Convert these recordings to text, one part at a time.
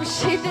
মুর্শিদ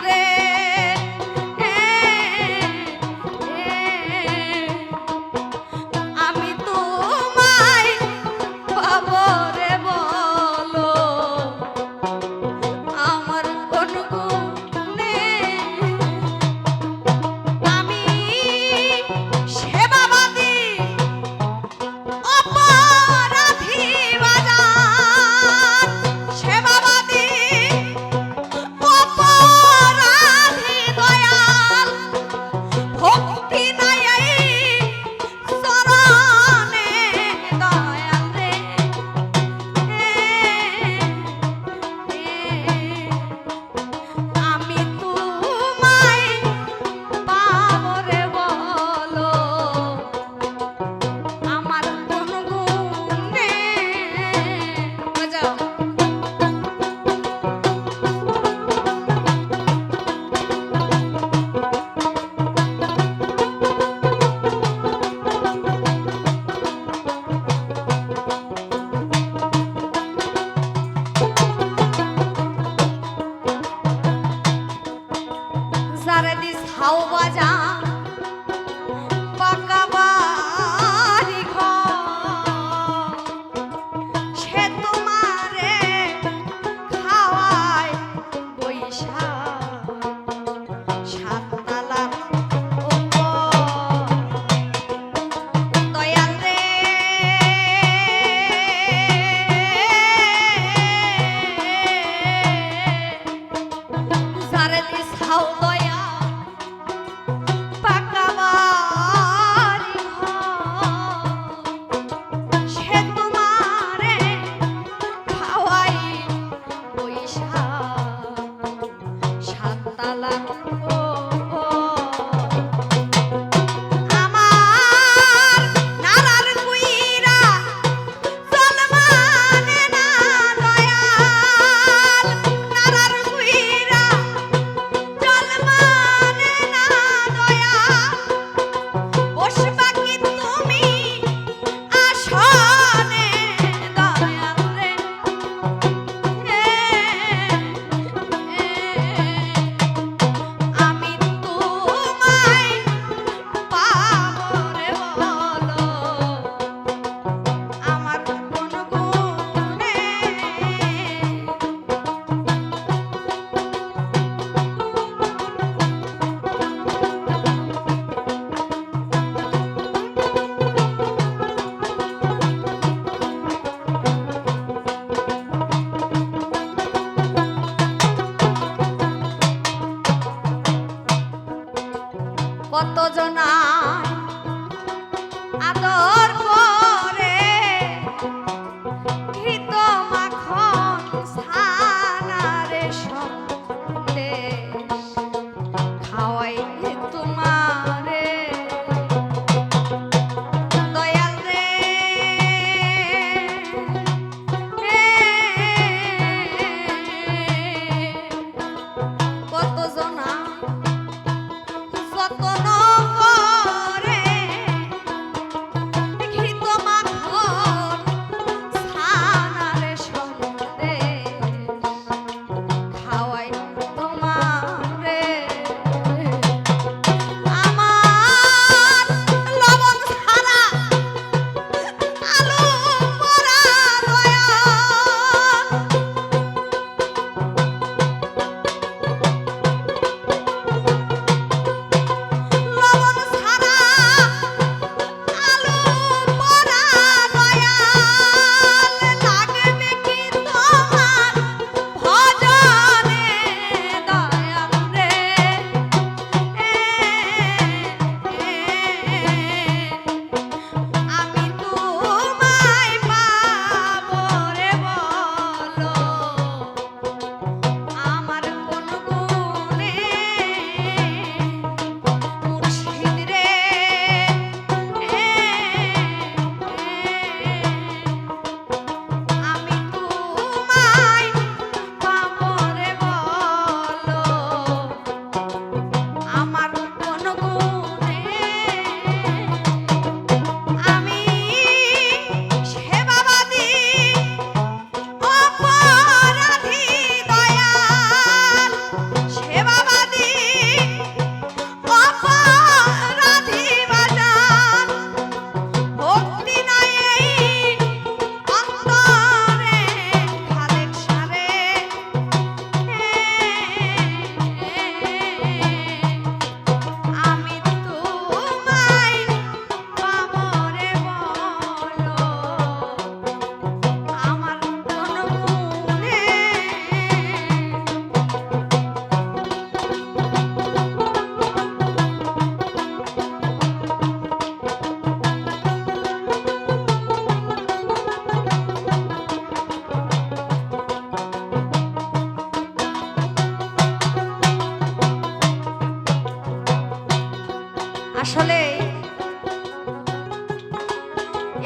কত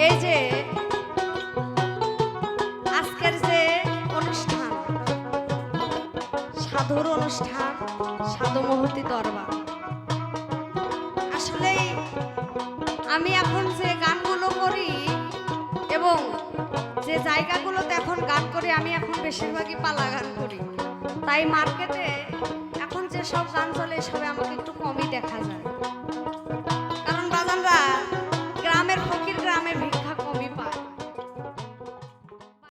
এই যে আজকের যে অনুষ্ঠান, সাধুর অনুষ্ঠান সাধু দরবার। আসলে আমি এখন যে গানগুলো করি এবং যে জায়গাগুলোতে এখন গান করি, আমি এখন বেশিরভাগই পালা গান করি। তাই মার্কেটে এখন যে সব গান চলে, এসবে আমাকে একটু কমই দেখা যায়।